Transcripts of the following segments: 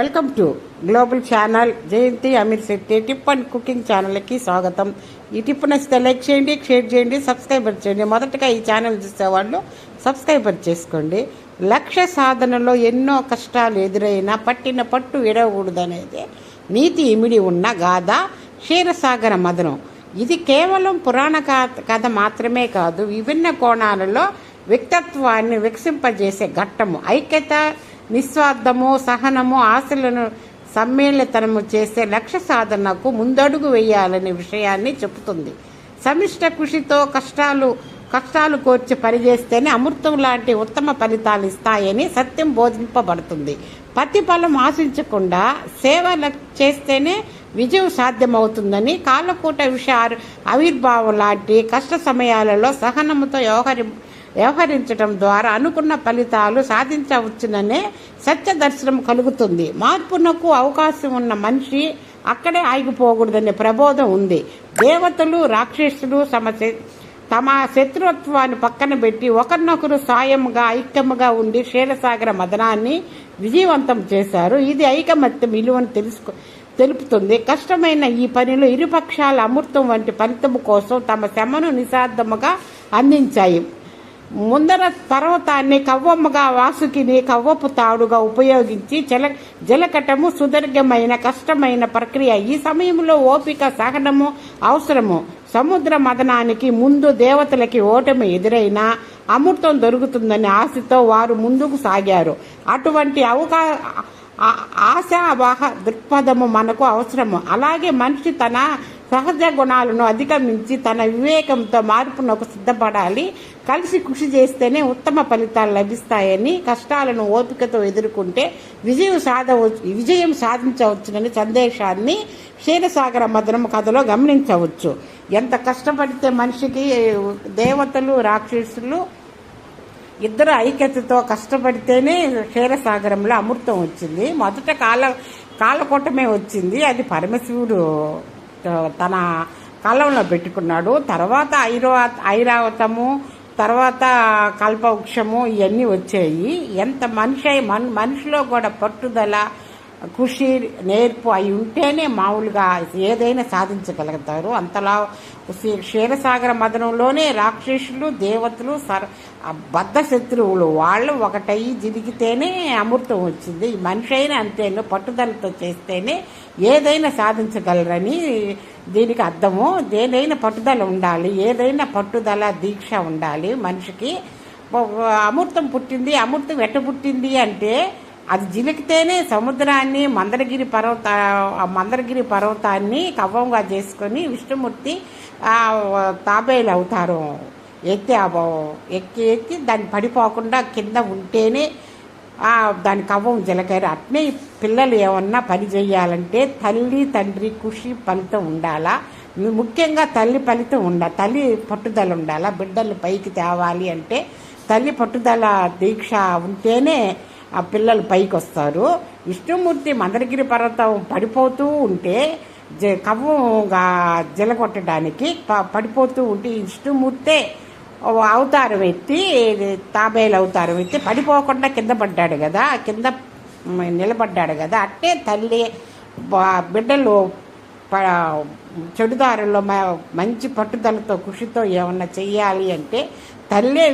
Welcome to global channel Jayanthi Ameer Shetty tip and cooking ఛానల్కి స్వాగతం. ఈ tip నచ్చితే లైక్ చేయండి షేర్ చేయండి సబ్స్క్రైబర్ చేయండి. మొదటగా ఈ ఛానల్ చూసేవాళ్ళు సబ్స్క్రైబర్ చేసుకోండి. లక్ష్య సాధనలో ఎన్నో కష్టాలు ఎదురైనా పట్టిన పట్టు విడవకూడదనేది. నీతి ఇమిడి ఉన్న గాథ క్షీరసాగర మదనం. ఇది కేవలం పురాణ కథ మాత్రమే కాదు విభిన్న కోణాలలో వ్యక్తిత్వాన్ని వికసింపజేసే ఘట్టము. ఐక్యత నిస్వార్థము సహనము ఆశలను సమ్మేళితనము చేసే లక్ష్య సాధనకు ముందడుగు వేయాలనే విషయాన్ని చెబుతుంది. సమిష్ట కృషితో కష్టాలు కష్టాలు కోర్చి పనిచేస్తేనే అమృతం లాంటి ఉత్తమ ఫలితాలు ఇస్తాయని సత్యం బోధింపబడుతుంది. ప్రతిఫలం ఆశించకుండా సేవ లక్- చేస్తేనే విజయం సాధ్యమవుతుందని కాలకూట విషయ ఆవిర్భావం లాంటి కష్ట సమయాలలో సహనముతో వ్యవహరి వ్యవహరించడం ద్వారా అనుకున్న ఫలితాలు సాధించవచ్చుననే సత్యదర్శనం కలుగుతుంది. మార్పునకు అవకాశం ఉన్న మనిషి అక్కడే ఆగిపోకూడదనే ప్రబోధం ఉంది. దేవతలు రాక్షసులు తమ శ- తమ శత్రుత్వాన్ని పక్కన పెట్టి ఒకరినొకరు సాయముగా ఐక్యముగా ఉండి క్షీరసాగర మదనాన్ని విజయవంతం చేశారు. ఇది ఐకమత్యం విలువను తెలుసుకో తెలుపుతుంది. కష్టమైన ఈ పనిలో ఇరుపక్షాల అమృతం వంటి ఫలితం కోసం తమ శ్రమను నిశార్థముగా అందించాయి. ముందర పర్వతాన్ని కవ్వమ్మగా వాసుకిని కవ్వపు తాడుగా ఉపయోగించి జల జలకటము సుదీర్ఘమైన కష్టమైన ప్రక్రియ. ఈ సమయంలో ఓపిక సహనము అవసరము. సముద్ర మదనానికి ముందు దేవతలకి ఓటమి ఎదురైనా అమృతం దొరుకుతుందని ఆశతో వారు ముందుకు సాగారు. అటువంటి అవకా ఆశావాహ దృక్పథము మనకు అవసరము. అలాగే మనిషి తన సహజ గుణాలను అధిగమించి తన వివేకంతో మార్పునకు సిద్ధపడాలి. కలిసి కృషి చేస్తేనే ఉత్తమ ఫలితాలు లభిస్తాయని కష్టాలను ఓపికతో ఎదుర్కొంటే విజయం సాధవచ్చు విజయం సాధించవచ్చునని సందేశాన్ని క్షీరసాగర మధురం కథలో గమనించవచ్చు. ఎంత కష్టపడితే మనిషికి దేవతలు రాక్షసులు ఇద్దరు ఐక్యతతో కష్టపడితేనే క్షీరసాగరంలో అమృతం వచ్చింది. మొదట కాల కాలకూటమే వచ్చింది. అది పరమశివుడు తన కాలంలో పెట్టుకున్నాడు. తర్వాత ఐరవ ఐరావతము తర్వాత కల్పవృక్షము ఇవన్నీ వచ్చాయి. ఎంత మనిషి మన్ మనిషిలో కూడా పట్టుదల కృషి నేర్పు అయి ఉంటేనే మామూలుగా ఏదైనా సాధించగలుగుతారు. అంతలా క్షీరసాగర మదనంలోనే రాక్షసులు దేవతలు సర్ బద్ధ శత్రువులు వాళ్ళు ఒకటయ్యి జిరిగితేనే అమృతం వచ్చింది. మనిషి అయినా అంతేనో. పట్టుదలతో చేస్తేనే ఏదైనా సాధించగలరని దీనికి అర్థము. దేనైనా పట్టుదల ఉండాలి. ఏదైనా పట్టుదల దీక్ష ఉండాలి మనిషికి. అమృతం పుట్టింది. అమృతం ఎట్ట పుట్టింది అంటే అది జిలికితేనే సముద్రాన్ని మందరగిరి పర్వత మందరగిరి పర్వతాన్ని కవ్వంగా చేసుకొని విష్ణుమూర్తి తాబేలు అవుతారు. ఎత్తి ఆ ఎక్కి ఎక్కి దాన్ని పడిపోకుండా కింద ఉంటేనే దాని కవ్వం జిలకారు. అట్నే పిల్లలు ఏమన్నా పని చేయాలంటే తల్లి తండ్రి కృషి ఫలితం ఉండాలా? ముఖ్యంగా తల్లి ఫలితం ఉండాలి తల్లి పట్టుదల ఉండాలా? బిడ్డలు పైకి తేవాలి అంటే తల్లి పట్టుదల దీక్ష ఉంటేనే ఆ పిల్లలు పైకి వస్తారు విష్ణుమూర్తి మందరగిరి పర్వతం పడిపోతూ ఉంటే జ- కవ్వంగా జలగొట్టడానికి పడిపోతూ ఉంటే విష్ణుమూర్తే అవతారం ఎత్తి తాబేలు అవతారం ఎత్తి పడిపోకుండా కింద పడ్డాడు కదా కింద నిలబడ్డాడు కదా. అట్టే తల్లి బిడ్డలు ప- చెడుదారుల్లో మంచి పట్టుదలతో కృషితో ఏమన్నా చెయ్యాలి అంటే తల్లే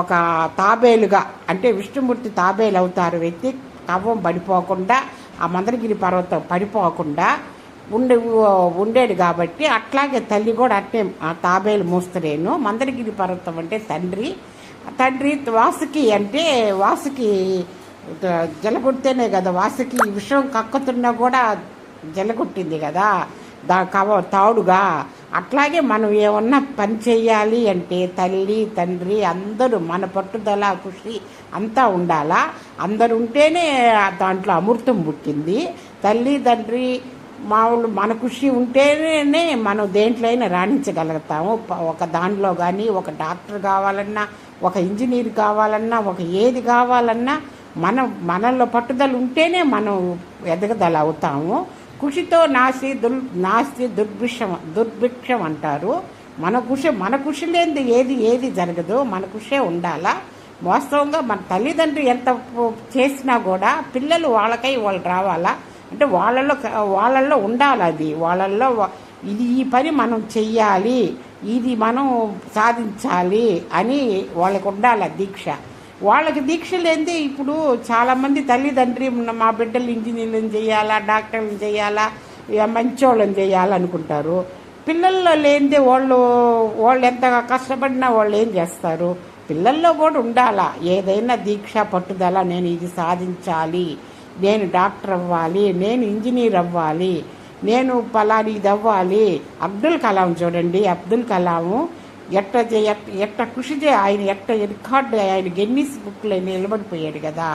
ఒక తాబేలుగా అంటే విష్ణుమూర్తి తాబేలు అవుతారు వ్యక్తి కవ్వం పడిపోకుండా ఆ మందరగిరి పర్వతం పడిపోకుండా ఉండే ఉండేది కాబట్టి అట్లాగే తల్లి కూడా అట్టే ఆ తాబేలు మూస్తలేను మందరగిరి పర్వతం అంటే తండ్రి. తండ్రి వాసుకి అంటే వాసుకి జలగొడితేనే కదా వాసుకి విషయం కక్కుతున్నా కూడా జలగొట్టింది కదా దా కవ తాడుగా. అట్లాగే మనం ఏమన్నా పని చేయాలి అంటే తల్లి తండ్రి అందరూ మన పట్టుదల కృషి అంతా ఉండాలా? అందరు ఉంటేనే దాంట్లో అమృతం పుట్టింది. తల్లి తండ్రి మామూలు మన కృషి ఉంటేనే మనం దేంట్లో అయినా రాణించగలుగుతాము ఒక దానిలో కానీ ఒక డాక్టర్ కావాలన్నా ఒక ఇంజనీర్ కావాలన్నా ఒక ఏది కావాలన్నా మన మనలో పట్టుదల ఉంటేనే మనం ఎదగదల అవుతాము. కృషితో నాసి దుర్ నాస్తి దుర్భిక్షం దుర్భిక్షం అంటారు మన కృషి మన కృషి లేనిది ఏది ఏది జరగదు మన కృషే ఉండాలా? వాస్తవంగా మన తల్లిదండ్రులు ఎంత చేసినా కూడా పిల్లలు వాళ్ళకై వాళ్ళు రావాలా? అంటే వాళ్ళల్లో వాళ్ళల్లో ఉండాలి అది. వాళ్ళల్లో ఇది ఈ పని మనం చెయ్యాలి. ఇది మనం సాధించాలి అని వాళ్ళకు ఉండాలి దీక్ష. వాళ్ళకి దీక్ష లేనిదే ఇప్పుడు చాలామంది తల్లిదండ్రి మా బిడ్డలు ఇంజనీర్లను చేయాలా డాక్టర్లను చేయాలా ఇక మంచోళ్ళని చేయాలనుకుంటారు. పిల్లల్లో లేనిదే వాళ్ళు వాళ్ళు ఎంత కష్టపడినా వాళ్ళు ఏం చేస్తారు? పిల్లల్లో కూడా ఉండాలా? ఏదైనా దీక్ష పట్టుదల నేను ఇది సాధించాలి నేను డాక్టర్ అవ్వాలి నేను ఇంజనీర్ అవ్వాలి నేను పలాని ఇది అవ్వాలి. అబ్దుల్ కలాం చూడండి అబ్దుల్ కలాము ఎట్ట ఎట్ట కృషి చే ఆయన ఎట్ట రికార్డు ఆయన గెన్నీస్ బుక్లో నిలబడిపోయాడు కదా.